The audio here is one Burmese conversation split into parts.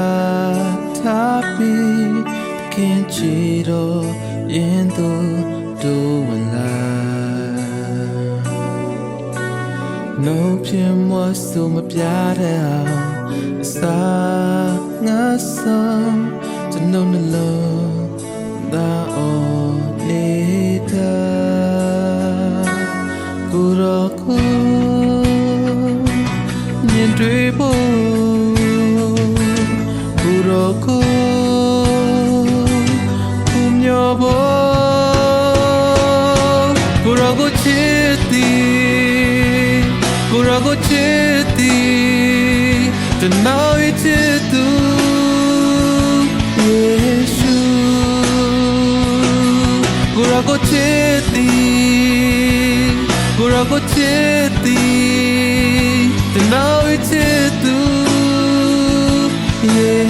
ချထားပြီးသခင်ချီတော်ရင်သူတို့ဝင်လာနှုတ်ဖြင့်မဆူ ကိုယ်တော်ကိုချစ်သည်တနောရချစ်သူယေရှုကိုယ်တော်ကိုချစ်သည်ကိုယ်တော်ကိုချစ်သည်တနောရချစ်သူယေရှုရှိ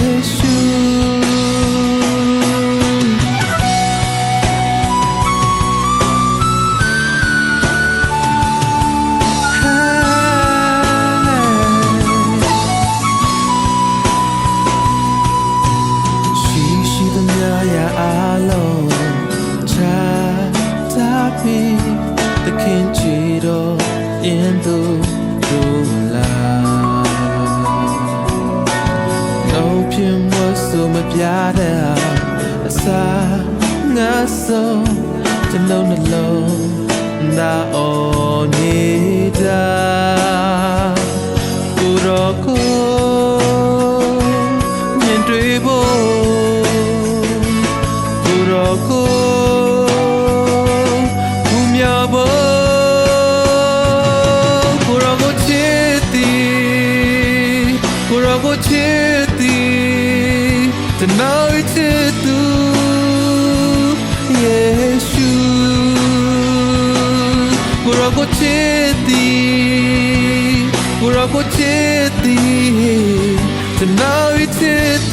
ခင်ချီတော်ရင်သူတို့လာတော့ပြမဆိုမပြတဲ့အစာငါဆုံးကျွန်လုံးနှလုံးနာအော်နေတာ ချစ်သည်တနောချစ်သူယေရှုကိုယ်တော်ကိုချစ်သည်ကိုယ်တော်ကိုချစ်သည်တနောချစ်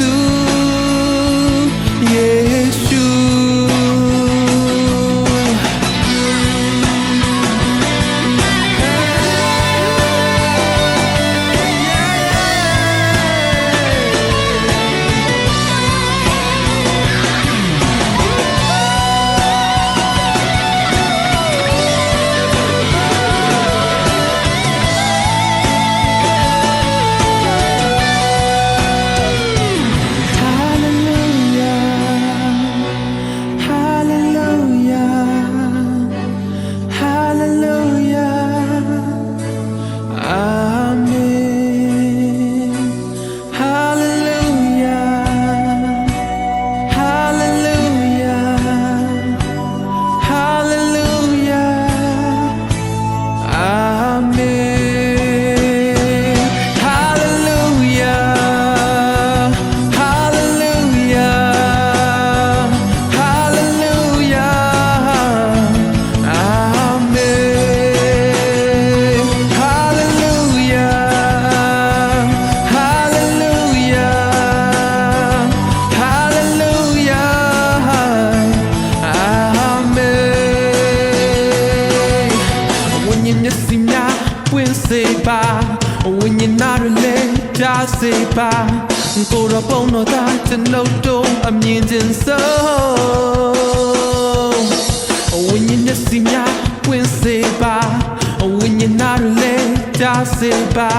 When you miss him now, we'll say bye. When you're not related, just say bye. ကိုယ်တော်ပုံတော်သားကျွန်ုပ်တို့အမြင်ချင်းဆုံးဝိညာဉ်မျက်စိများဝင်စေပါဝိညာဉ်နာလည်းကြားစေပါ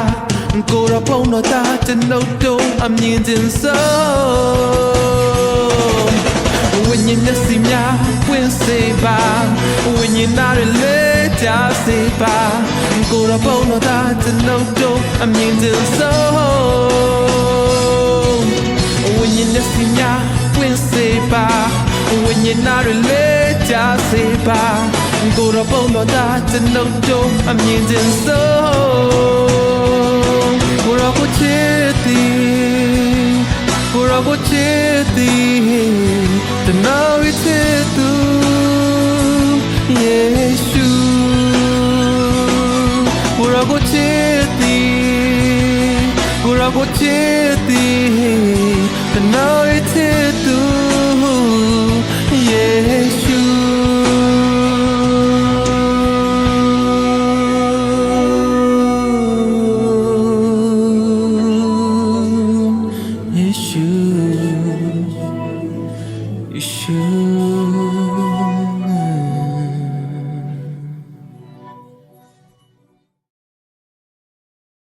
ကိုယ်တော်ပုံတော်သားကျွန်ုပ်တို့အမြင်ချင်းဆုံးဝိညာဉ်မျက်စိများဝင်စေပါဝိညာဉ်နာလည်း ကြားစေပါကိုယ်တော်ပုံတော်သားကျွန်ုပ်တို့အမြင်ချင်းဆုံးဝိညာဉ်မျက်စိများဝင်စေပါဝိညာဉ်နာလည်းကြားစေပါကိုယ်တော်ပုံတော်သားကျွန်ုပ်တို့အမြင်ချင်းဆုံးကိုယ်တော်ကိုချစ်သည်ကိုယ်တော်ကိုချစ်သည်တနာဝိချစ်သူ chitti kura go chitti tanau ithe tu yeshu.